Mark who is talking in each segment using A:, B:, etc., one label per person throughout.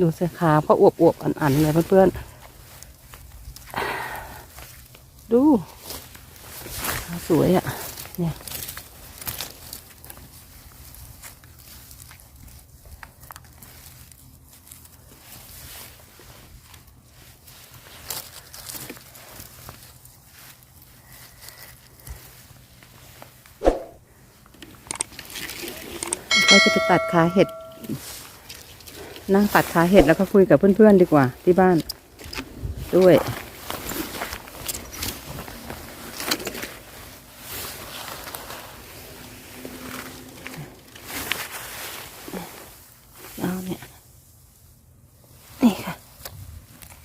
A: ดูสิขาก็อวบอวบอันๆเลยเพื่อนๆ ดูสวยอะ่ะ เนี่ย ก็จะไปตัดขาเห็ด นั่งตัดขาเห็ดแล้วก็คุยกับเพื่อนๆดีกว่า ที่บ้าน ด้วย เอาเนี่ย นี่ค่ะ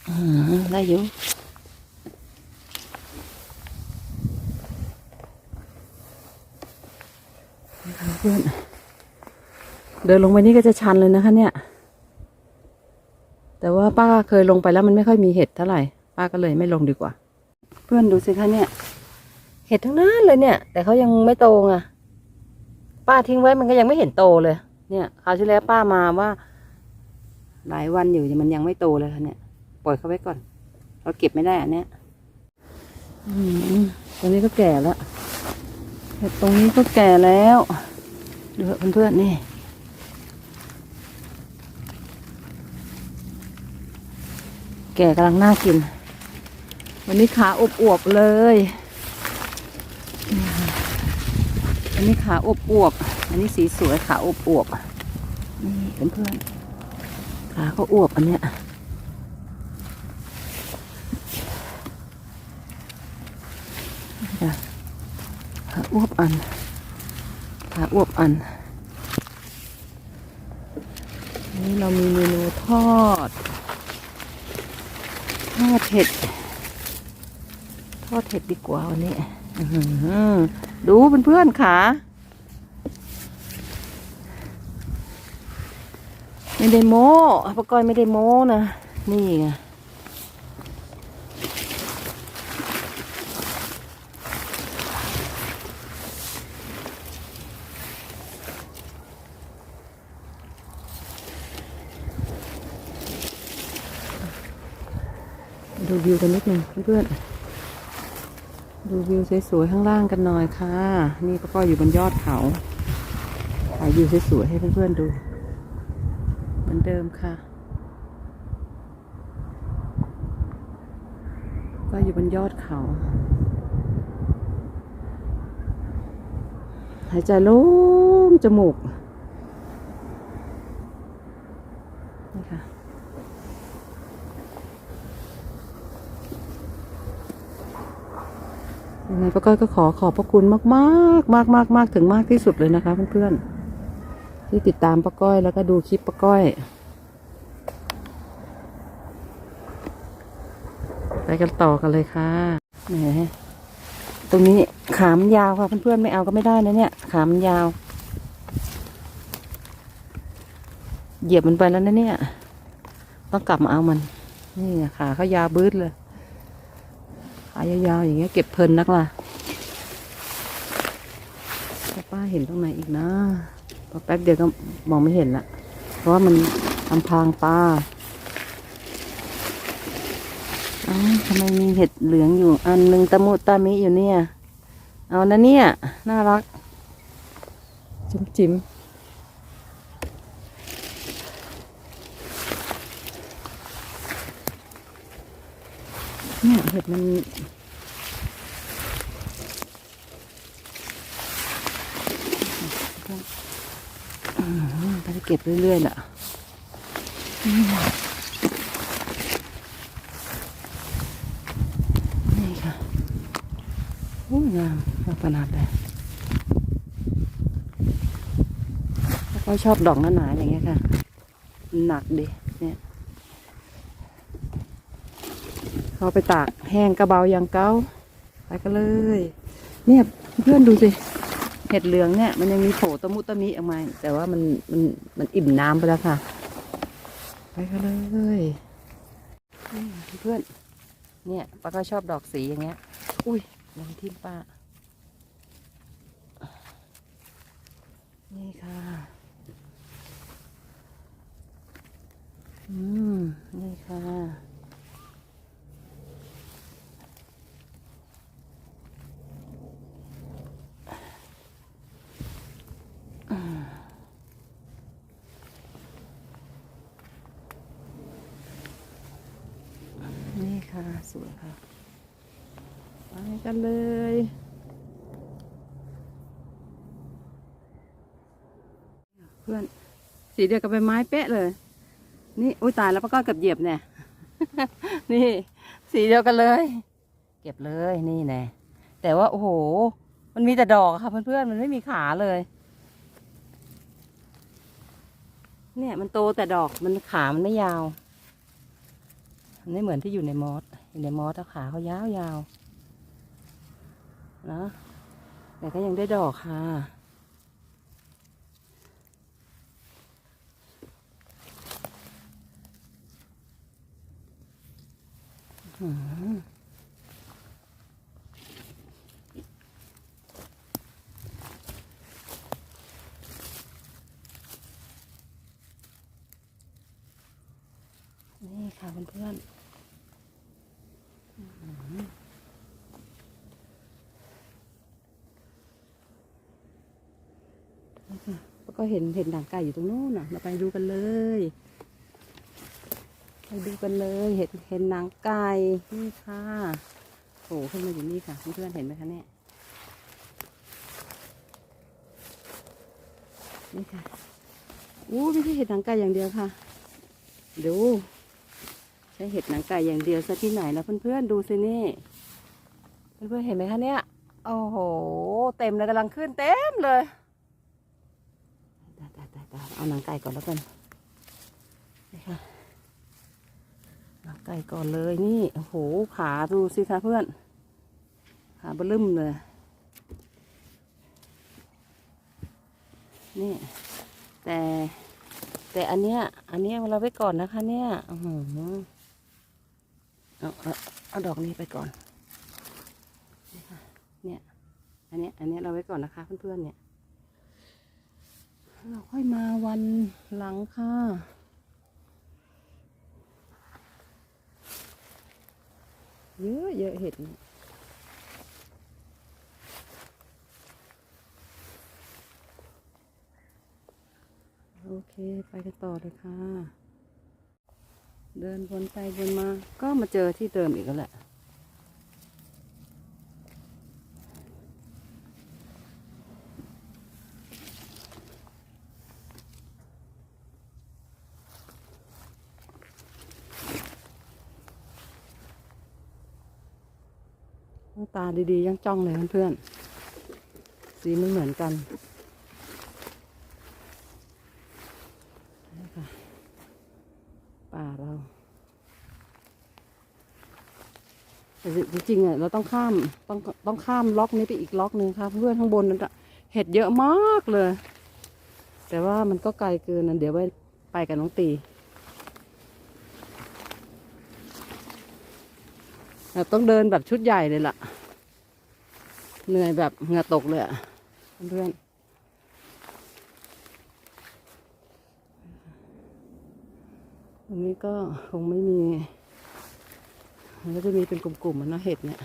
A: อืมได้อยู่เพื่อนเดินลงไปนี่ก็จะชันเลยนะคะเนี่ย ป้าเคยลงไปแล้วมันไม่ค่อยมีเห็ดเท่าไหร่ ป้าก็เลยไม่ลงดีกว่า เพื่อนดูสิคะเนี่ย เห็ดทั้งนั้นเลยเนี่ย แต่เขายังไม่โตไงป้าทิ้งไว้มันก็ยังไม่เห็นโตเลย เนี่ยคราวที่แล้วป้ามาว่า หลายวันอยู่มันยังไม่โตเลยค่ะเนี่ย ปล่อยเขาไว้ก่อน เราเก็บไม่ได้อันเนี้ยอืมตรงนี้ก็แก่แล้วเห็ดตรงนี้ก็แก่แล้วดูเถอะเพื่อนๆนี่ แก่กำลังน่ากิน วันนี้ขาอบอวบเลยนี่ค่ะอันนี้ขาอบอวบอันนี้สีสวยขาอบอวบนี่เพื่อนๆขาก็อวบอันเนี้ยขาอวบอันขาอวบอัน นี่เรามีเมนูทอด อดเห็ด ทอดเห็ดดีกว่าวันนี้ดูเพื่อนๆขาไม่ได้โม้ปะก้อยไม่ได้โม้นะ นี่ไง ดูวิวกันนิดนึงเพื่อนๆ ดูวิวสวยๆข้างล่างกันหน่อยค่ะ นี่ก้อยอยู่บนยอดเขาถ่ายวิวสวยๆให้เพื่อนๆดู เหมือนเดิมค่ะ ก็อยู่บนยอดเขา หายใจโล่งจมูก นี่ค่ะ ยังไงป้าก้อยก็ขอขอบพระคุณมากมากมากมากมากถึงมากที่สุดเลยนะคะเพื่อนๆที่ติดตามป้าก้อยแล้วก็ดูคลิปป้าก้อย ไปกันต่อกันเลยค่ะแหมตรงนี้ขามยาวค่ะเพื่อนๆไม่เอาก็ไม่ได้นะเนี่ย ขามยาว เหยียบมันไปแล้วนะเนี่ย ต้องกลับมาเอามัน นี่ขาเขายาวบืดเลย ขายาวๆอย่างเงี้ยเก็บเพลินนักล่ะป้าเห็นตรงไหนอีกนะพอแป๊บเดียวก็มองไม่เห็นละ เพราะว่ามันอำพรางตาอ้าทำไมมีเห็ดเหลืองอยู่ อันหนึ่งตะมุตามิอยู่เนี่ย เอานะเนี่ย น่ารัก จิ๋มจิ๋มเนี่ยเห็ ดมันไปเก็บเรื่อยๆแหละนี่ค่ะโอ้ยงามาขนาดเลยแล้วก็ชอบดอกหนาๆอย่างเงี้ยค่ะ หนักดิ เขาไปตากแห้งกระเบาอย่างเก้าไปกันเลย เนี่ยเพื่อนดูสิเห็ดเหลืองเนี่ย มันยังมีโผล่ตะมุตะมิออกมาแต่ว่ามันมันมันอิ่มน้ำไปแล้วค่ะ ไปกันเลยเพื่อน เนี่ยป้าก็ชอบดอกสีอย่างเงี้ย อุ้ยลงทิ่มป้า นี่ค่ะ อืม นี่ค่ะ สวยค่ะไปกันเลยเพื่อนสีเดียวกับใบไม้เป๊ะเลย นี่อุ้ยตายแล้วป้าก้อยเกับเหยียบเนี่ยนี่ สีเดียวกันเลย เก็บเลยนี่แน่แต่ว่าโอ้โห มันมีแต่ดอกค่ะเพื่อนๆมันไม่มีขาเลย เนี่ยมันโตแต่ดอกมันขามันไม่ยาว มันไม่เหมือนที่อยู่ในมอส อยู่ในมอสขาเขายาวยาวนะแต่ก็ยังได้ดอกค่ะ อืมนี่ค่ะเพื่อนๆ แล้วก็เห็นเห็นหนังไก่อยู่ตรงนู้นน่ะเราไปดูกันเลย ไปดูกันเลย เห็นเห็นหนังไก่นี่ค่ะโผล่ขึ้นมาอยู่นี่ค่ะเพื่อนเห็นไหมคะเนี่ยนี่ค่ะอู้ไม่ใช่เห็ดหนังไก่อย่างเดียวค่ะ ดู ใช้เห็ดหนังไก่อย่างเดียวซะที่ไหนนะเพื่อนๆดูสินี่ เพื่อนๆเห็นไหมคะเนี่ย โอ้โห เต็มเลยกำลังขึ้นเต็มเลยตายตายตายตายเอาหนังไก่ก่อนแล้วกันนี่ค่ะหนังไก่ก่อนเลยนี่ โอ้โห ขาดูสิคะเพื่อน ขาบลึมเลย นี่ แต่แต่อันเนี้ย อันเนี้ยเราไว้ก่อนนะคะเนี่ย อือ เอาเอาเอาดอกนี้ไปก่อนเนี่ยอันนี้อันนี้เราไว้ก่อนนะคะเพื่อนๆเนี่ย เราค่อยมาวันหลังค่ะเยอะเยอะเห็ดเนี่ยโอเค ไปกันต่อเลยค่ะ เดินวนไปวนมา ก็มาเจอที่เดิมอีกแล้วแหละ ตาดีๆยังจ้องเลยเพื่อนๆ สีไม่เหมือนกันค่ะป่าเรา แต่จริงๆอะเราต้องข้ามต้องต้องข้ามล็อกนี้ไปอีกล็อกหนึ่งค่ะเพื่อนข้างบนนั้นอะเห็ดเยอะมากเลย แต่ว่ามันก็ไกลเกินนะเดี๋ยวไปไปกับน้องตีเราต้องเดินแบบชุดใหญ่เลยล่ะ เหนื่อยแบบเหงื่อตกเลยอะเพื่อนๆวันนี้ก็คงไม่มี มันก็จะมีเป็นกลุ่มๆมันนะเห็ดเนี่ย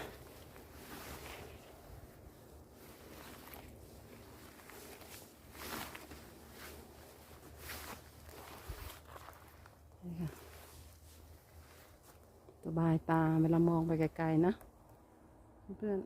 A: สบายตาเวลามองไปไกลๆนะเพื่อน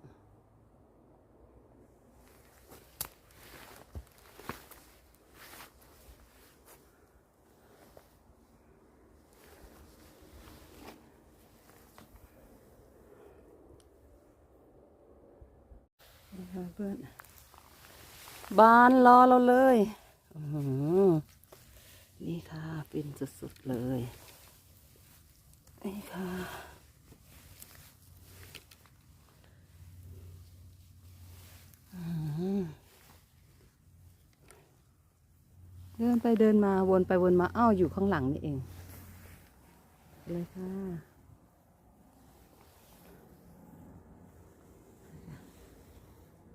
A: เพื่อนบานรอเราเลยนี่ค่ะเป็นสุดๆเลย นี่ค่ะ เดินไปเดินมาวนไปวนมาอ้าวอยู่ข้างหลังนี่เอง เลยค่ะ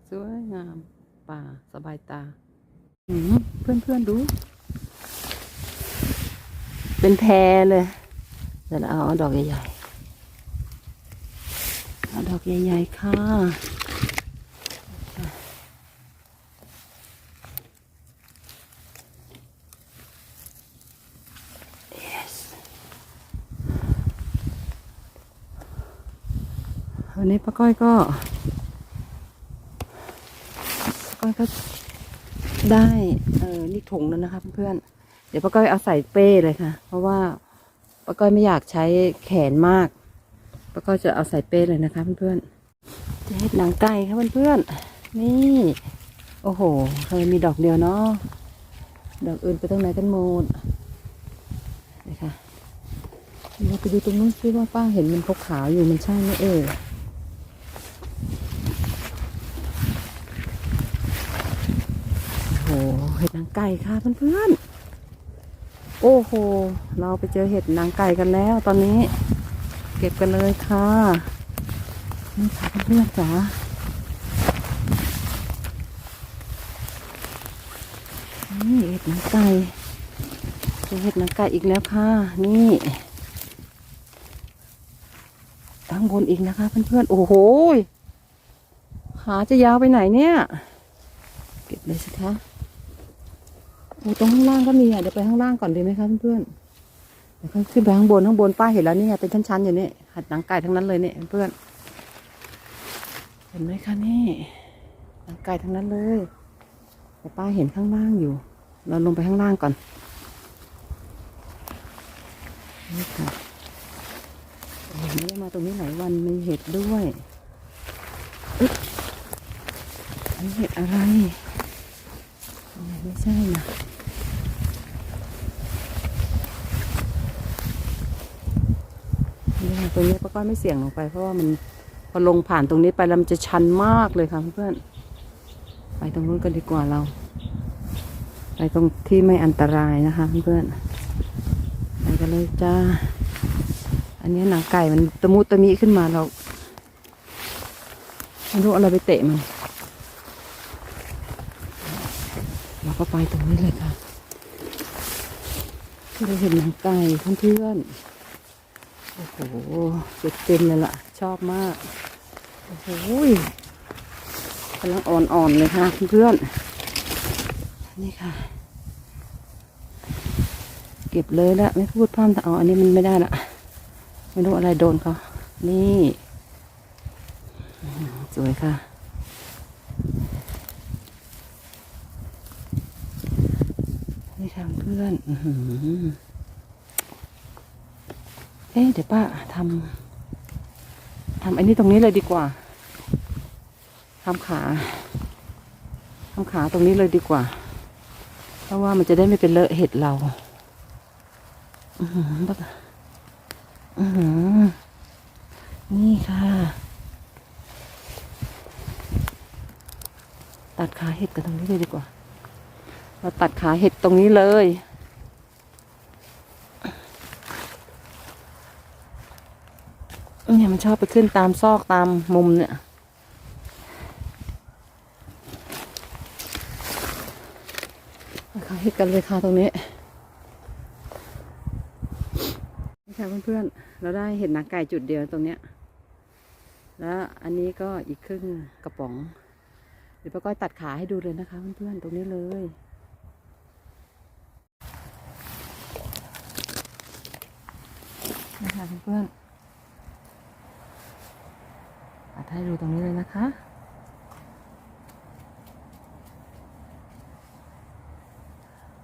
A: สวยงามป่าสบายตาเพื่อนเพื่อนๆดู เป็นแพเลยเดี๋ยวเราเอาดอกใหญ่ๆเอาดอกใหญ่ๆค่ะ yes วันนี้ป้าก้อยก็ป้า ก้อยก็ได้ เออนี่ถุงแล้วนะคะเพื่อนๆเดี๋ยวป้าก้อยเอาใส่เป้เลยค่ะ เพราะว่าป้าก้อยไม่อยากใช้แขนมากป้าก้อยจะเอาใส่เป้เลยนะคะเพื่อนๆจะเห็ดหนังไก่ค่ะเพื่อนๆนี่ โอ้โหเคยมีดอกเดียวเนาะดอกอื่นไปตรงไหนกันหมดนี่ค่ะเราไปดูตรงนู้นซิว่าป้าเห็นมันขาวๆอยู่มันใช่ไหมเอ่ย โอ้โห เห็ดนางไก่ค่ะเพื่อนๆ โอ้โห เราไปเจอเห็ดนางไก่กันแล้ว ตอนนี้ เก็บกันเลยค่ะ นี่ค่ะเพื่อนๆจ๋านี่เห็ดนางไก่เจอเห็ดนางไก่อีกแล้วค่ะ นี่ตั้งบนอีกนะคะเพื่อนๆ โอ้โหขาจะยาวไปไหนเนี่ย เก็บเลยสิคะ โอ้ตรงข้างล่างก็มีอะเดี๋ยวไปข้างล่างก่อนดีไหมคะเพื่อนๆเดี๋ยวขึ้นไปข้างบนข้างบนป้าเห็นแล้วนี่ไงเป็นชั้นๆอยู่นี่หัดหนังไก่ทั้งนั้นเลยเนี่ยเพื่อนเห็นไหมคะนี่หนังไก่ทั้งนั้นเลยแต่ป้าเห็นข้างล่างอยู่ เราลงไปข้างล่างก่อนนี่ค่ะโอ้ยไม่ได้มาตรงนี้หลายวันมีเห็ดด้วยอันนี้เห็ดอะไร ไม่ใช่นะนี่ค่ะตรงนี้ป้าก้อยไม่เสี่ยงลงไป เพราะว่ามันพอลงผ่านตรงนี้ไปแล้วมันจะชันมากเลยค่ะเพื่อนๆไปตรงนู้นกันดีกว่าเรา ไปตรงที่ไม่อันตรายนะคะเพื่อนไปกันเลยจ้า อันนี้หนังไก่มันตะมุตะมิขึ้นมาเราไม่รู้อะไรไปเตะมัน เรา ก็ไปตรงนี้เลยค่ะเราเห็นหนังไก่เพื่อนๆโอ้โหเจ็บเต็มเลยล่ะ ชอบมาก โอ้โหกำลังอ่อนๆเลยค่ะเพื่อนๆนี่ค่ะ เก็บเลยละไม่พูดพร่ำแต่เอาอันนี้มันไม่ได้ละไม่รู้อะไรโดนเขานี่ สวยค่ะ นี่ค่ะเพื่อนเอ๊ะเดี๋ยวป้าทำทำอันนี้ตรงนี้เลยดีกว่าทำขาทำขาตรงนี้เลยดีกว่า เพราะว่ามันจะได้ไม่เป็นเลอะเห็ดเรา อือหือป้าอือหือนี่ค่ะ ตัดขาเห็ดกันตรงนี้เลยดีกว่า เราตัดขาเห็ดตรงนี้เลย เนี่ยมันชอบไปขึ้นตามซอกตามมุมเนี่ยตัดขาเห็ดกันเลยค่ะตรงนี้นี่ค่ะเพื่อนๆ เราได้เห็ดหนังไก่จุดเดียวตรงเนี้ย แล้วอันนี้ก็อีกครึ่งกระป๋อง เดี๋ยวป้าก้อยตัดขาให้ดูเลยนะคะเพื่อนๆ ตรงนี้เลย นะ คะเพื่อนๆตัดให้ดูตรงนี้เลยนะคะ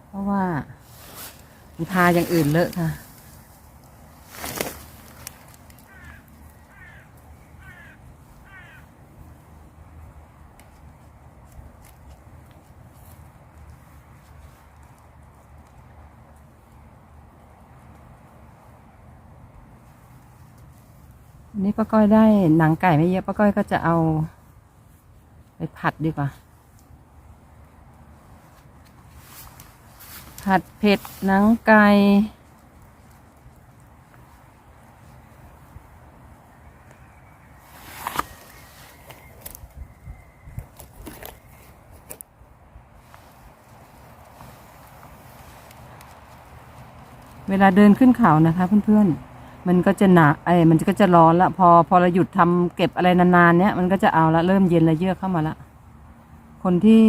A: เพราะว่ามีพาอย่างอื่นเลอะค่ะ นนี้ป้าก้อยได้หนังไก่ไม่เยอะป้าก้อยก็จะเอา ไปผัดดีกว่า ผัดเผ็ดหนังไก่เวลาเดินขึ้นเขานะคะเพื่อนๆ มันก็จะหนาไอ้มันก็จะร้อนละพอพอเราหยุดทำเก็บอะไรนานๆเนี้ยมันก็จะเอาละเริ่มเย็นละเยือกเข้ามาละคนที่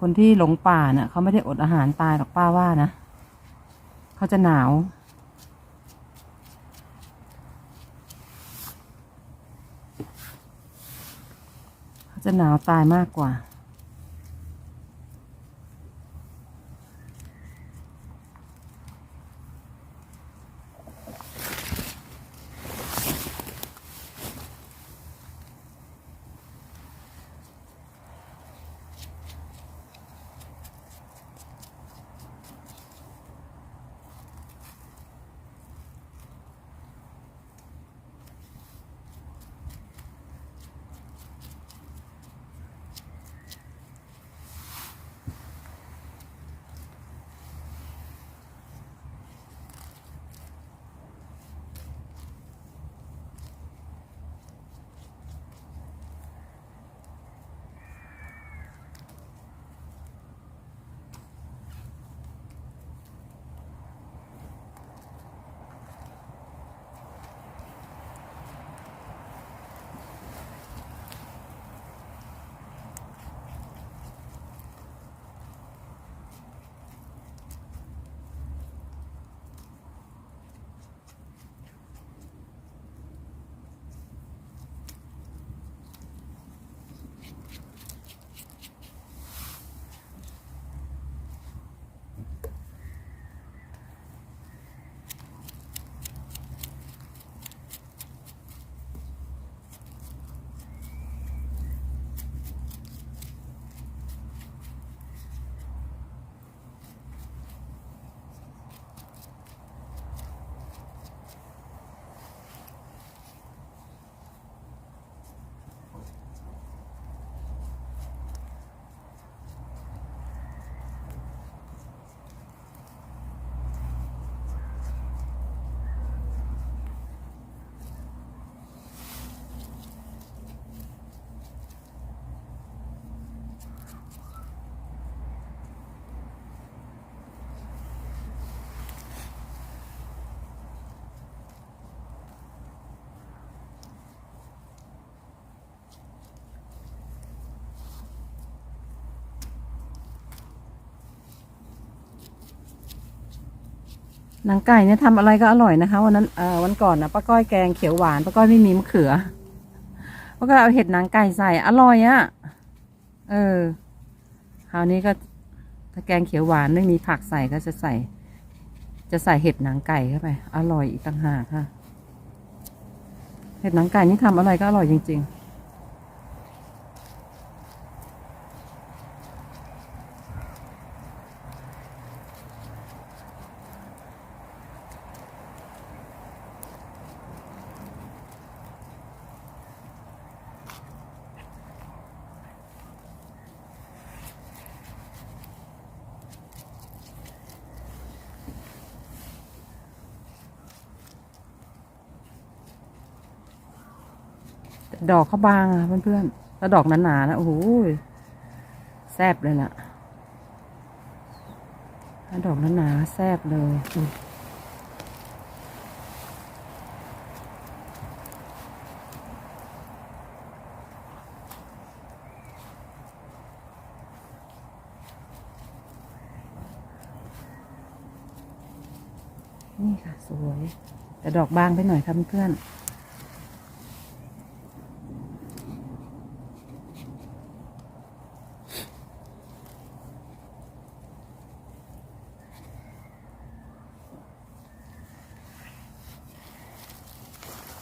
A: คนที่หลงป่าน่ะเขาไม่ได้อดอาหารตายหรอกป้าว่านะเขาจะหนาวเขาจะหนาวตายมากกว่า หนังไก่เนี่ยทำอะไรก็อร่อยนะคะวันนั้นเอ่อวันก่อนนะป้าก้อยแกงเขียวหวานป้าก้อยไม่มีมะเขือป้าก้อยเอาเห็ดหนังไก่ใส่อร่อยอะ่ะเออคราวนี้ก็ถ้าแกงเขียวหวานไม่มีผักใส่ก็จะใส่ จะใส่เห็ดหนังไก่เข้าไป อร่อยอีกต่างหากค่ะ เห็ดหนังไก่นี่ทำอะไรก็อร่อยจริง ๆ ดอกเขาบางอะเพื่อนๆแล้วดอกหนาๆนะโอ้โหแซบเลยล่ะดอกหนาๆแซบเลยอุ๊ยนี่ค่ะ สวย แต่ดอกบางไปหน่อยค่ะเพื่อนๆ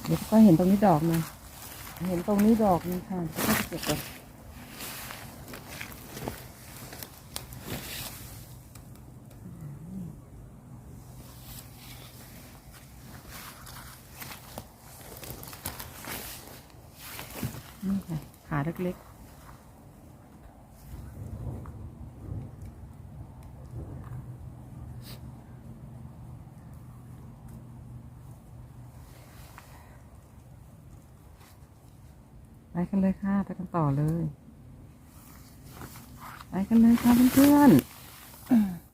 A: เดี๋ยวก็เห็น ตรงนี้ดอกนะเห็นตรงนี้ดอกนี่ค่ะก็จะเก็บก่อนนี่ค่ะขาเล็กๆ ไปกันเลยค่ะไปกันต่อเลย ไปกันเลยค่ะเพื่อนๆ